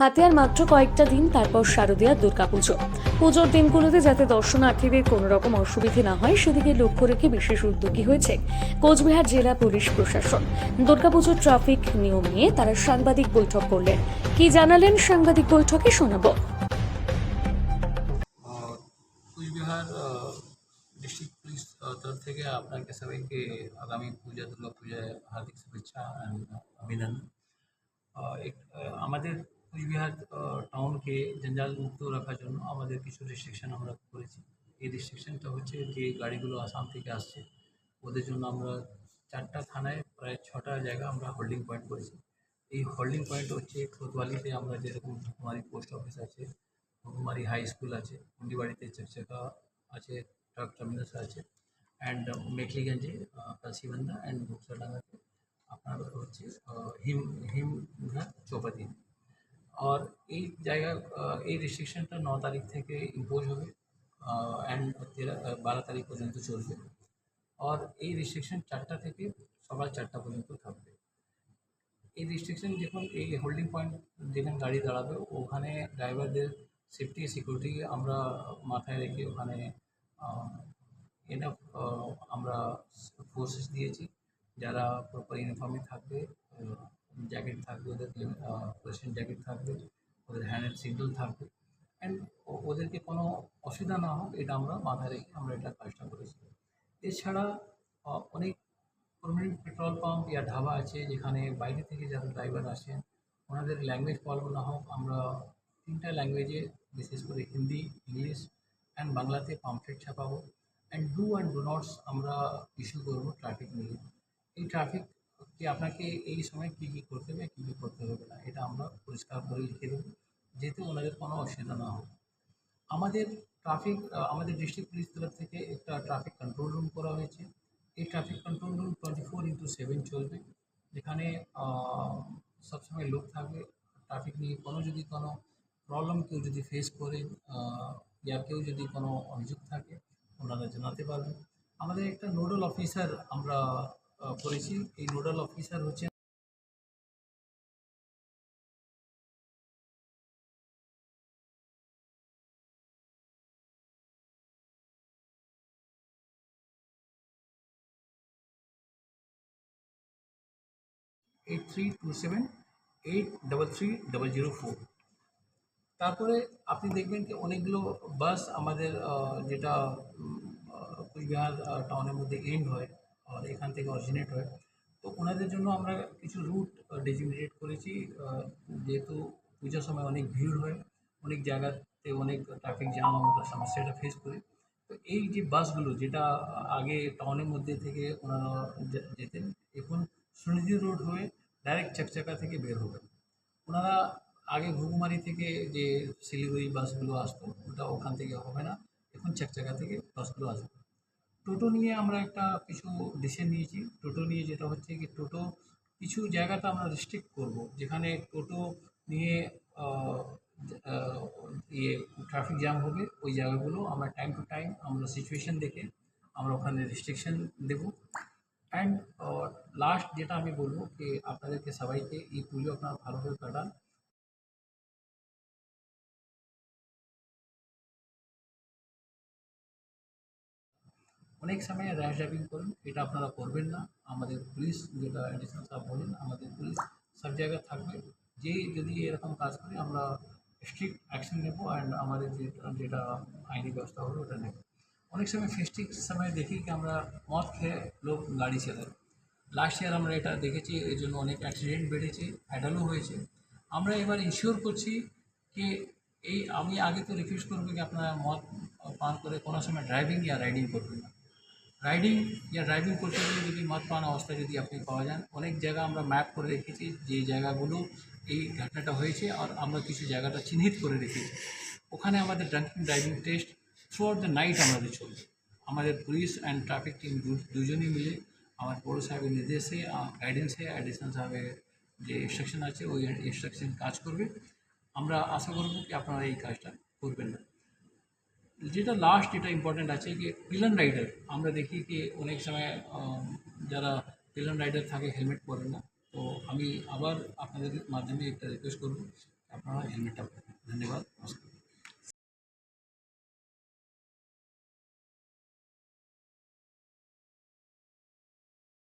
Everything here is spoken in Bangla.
হাতে আর মাত্র কয়েকটা দিন তারপর শারদীয়ার দুর্গাপুজো। পুজোর দিনগুলোতে যাতে দর্শনার্থীদের কোনো রকম অসুবিধে না হয়, সেদিকে লক্ষ্য রেখে বিশেষ উদ্যোগী হয়েছে কোচবিহার জেলা পুলিশ প্রশাসন। দুর্গাপুজোর ট্রাফিক নিয়ম নিয়ে তারা সাংবাদিক বৈঠক করলেন। কি জানালেন সাংবাদিক বৈঠকে শোনাবো। থেকে আপনাকে সবাইকে আগামী পূজা দুর্গা পূজায় হার্দিক শুভেচ্ছা অভিনন্দন আমাদের কুচবিহার টাউনকে জঞ্জাল মুক্ত রাখার জন্য আমাদের কিছু রেস্ট্রিকশন আমরা করেছি। এই রেস্ট্রিকশনটা হচ্ছে যে গাড়িগুলো আসাম থেকে আসছে, ওদের জন্য আমরা চারটা থানায় প্রায় ছটা জায়গা আমরা হোল্ডিং পয়েন্ট করেছি। এই হোল্ডিং পয়েন্ট হচ্ছে কোতোয়ালিতে আমরা যেরকম কুমারী পোস্ট অফিস আছে কুমারী হাই স্কুল আছে কুন্ডিবাড়িতে চকচকা আছে ট্রাক টার্মিনাস আছে অ্যান্ড মেখলিগঞ্জে কাশিবান্ধা অ্যান্ড বুকসাডাঙ্গাতে আপনার হচ্ছে হিম হিমঘাট চৌপাতি। আর এই জায়গা এই রেস্ট্রিকশনটা ন তারিখ থেকে ইম্পোজ হবে অ্যান্ড বারো তারিখ পর্যন্ত চলবে। আর এই রেস্ট্রিকশন চারটা থেকে সকাল চারটা পর্যন্ত থাকবে। এই রেস্ট্রিকশন যখন, এই হোল্ডিং পয়েন্ট যেখানে গাড়ি দাঁড়াবে, ওখানে ড্রাইভারদের সেফটি সিকিউরিটি আমরা মাথায় রেখে ওখানে এনাফ আমরা ফোর্সেস দিয়েছি। যারা প্রপার ইউনিফর্মে থাকবে জ্যাকেট থাকবে, ওদের প্রেসিডেন্ট জ্যাকেট থাকবে, ওদের হ্যান্ডেল সিগন্যাল থাকবে। অ্যান্ড ওদেরকে কোনো অসুবিধা না হোক, এটা আমরা মাথায় রেখে আমরা এটা কাজটা করেছি। এছাড়া অনেক পারমানেন্ট পেট্রোল পাম্প ইয়া ধাবা আছে, যেখানে বাইরে থেকে যারা ড্রাইভার আসেন, ওনাদের ল্যাঙ্গুয়েজ প্রবলেম না হোক, আমরা তিনটা ল্যাঙ্গুয়েজে বিশেষ করে হিন্দি, ইংলিশ অ্যান্ড বাংলাতে pamphlet ছাপাবো। And do and do nots আমরা ইস্যু করব ট্রাফিক নিয়ে। এই ট্রাফিক কি আপনাকে এই সময় কী কী করতে হবে, কী কী করতে হবে না, এটা আমরা পরিষ্কার করে লিখে দেবো, যেহেতু ওনাদের কোনো অসুবিধা না হোক। আমাদের ট্রাফিক আমাদের ডিস্ট্রিক্ট পুলিশ তরফ থেকে একটা ট্রাফিক কন্ট্রোল রুম করা হয়েছে। এই traffic control room twenty four into seven চলবে, যেখানে সবসময় লোক থাকবে ট্রাফিক নিয়ে কোনো যদি কোনো প্রবলেম কেউ যদি ফেস করে ইয়া কেউ যদি কোনো অভিযোগ থাকে, ওনারা জানাতে পারবেন আমাদের একটা নোডাল অফিসার আমরা করেছি এই নোডাল অফিসার হচ্ছে eight three two seven eight double three double zero four তারপরে আপনি দেখবেন কি অনেকগুলো বাস আমাদের যেটা কুচবিহার টাউনের মধ্যে এন্ড হয়। এখান থেকে অরিজিনেট হয়। তো ওনাদের জন্য আমরা কিছু রুট ডেজিগনেট করেছি। যেহেতু পূজার সময় অনেক ভিড় হয়, অনেক জায়গাতে অনেক ট্রাফিক জ্যাম আমরা সমস্যাটা ফেস করি। তো এই যে বাসগুলো যেটা আগে টাউনের মধ্যে থেকে ওনারা যেতেন, এখন সুনিধি রোড হয়ে ডাইরেক্ট চাকচাকা থেকে বের হবে। ওনারা আগে ঘুঘুমারি থেকে যে শিলিগুড়ি বাসগুলো আসতো, ওটা ওখান থেকে হবে না। এখন চাকচাকা থেকে বাসগুলো আসবে। টোটো নিয়ে আমরা একটা কিছু ডিসিশন নিয়েছি। টোটো নিয়ে যেটা হচ্ছে কি, টোটো কিছু জায়গাটা আমরা রেস্ট্রিক্ট করব। যেখানে টোটো নিয়ে ইয়ে ট্রাফিক জ্যাম হবে, ওই জায়গাগুলো আমরা টাইম টু টাইম আমরা সিচুয়েশন দেখে আমরা ওখানে রেস্ট্রিকশন দেবো। অ্যান্ড লাস্ট যেটা আমি বলব, কি আপনাদেরকে সবাইকে এই পুজো আপনারা ভালোভাবে কাটান। অনেক সময় র্যাশ ড্রাইভিং করেন, এটা আপনারা করবেন না। আমাদের পুলিশ যেটা অ্যাডিশনাল সাহেব বলেন, আমাদের পুলিশ সব জায়গায় থাকবে। যে যদি এরকম কাজ করে, আমরা স্ট্রিক্ট অ্যাকশন নেব অ্যান্ড আমাদের যেটা আইনি ব্যবস্থা হবে, ওটা নেব। অনেক সময় ফেস্টিভ সময় দেখি কি আমরা মদ খেয়ে লোক গাড়ি চালায়। লাস্ট ইয়ার আমরা এটা দেখেছি, এর জন্য অনেক অ্যাক্সিডেন্ট বেড়েছে ফ্যাটালও হয়েছে। আমরা এবার ইনশিওর করছি কি এই, আমি আগে তো রিকোয়েস্ট করব কি আপনারা মদ পান করে কোনো সময় ড্রাইভিং ইয়া রাইডিং করবেন না। রাইডিং ইয়া ড্রাইভিং করতে গেলে যদি মদ পান অবস্থায় যদি আপনি পাওয়া যান, অনেক জায়গা আমরা ম্যাপ করে রেখেছি যে জায়গাগুলো এই ঘটনাটা হয়েছে আর আমরা কিছু জায়গাটা চিহ্নিত করে রেখেছি। ওখানে আমাদের drunken driving test throughout the night আমাদের চলবে। আমাদের পুলিশ অ্যান্ড ট্রাফিক টিম দুজনেই মিলে আমার বড় সাহেবের নির্দেশে গাইডেন্সে অ্যাডিশনাল সাহেবের যে ইনস্ট্রাকশন আছে, ওই ইনস্ট্রাকশন কাজ করবে। আমরা আশা করব কি আপনারা এই কাজটা করবেন না। যেটা লাস্ট যেটা ইম্পর্ট্যান্ট আছে কি পিলন রাইডার আমরা দেখি কি অনেক সময় যারা পিলন রাইডার থাকে হেলমেট পরে না, তো আমি আবার আপনাদের মাধ্যমে একটা রিকোয়েস্ট করব, আপনারা হেলমেটটা ধন্যবাদ, নমস্কার।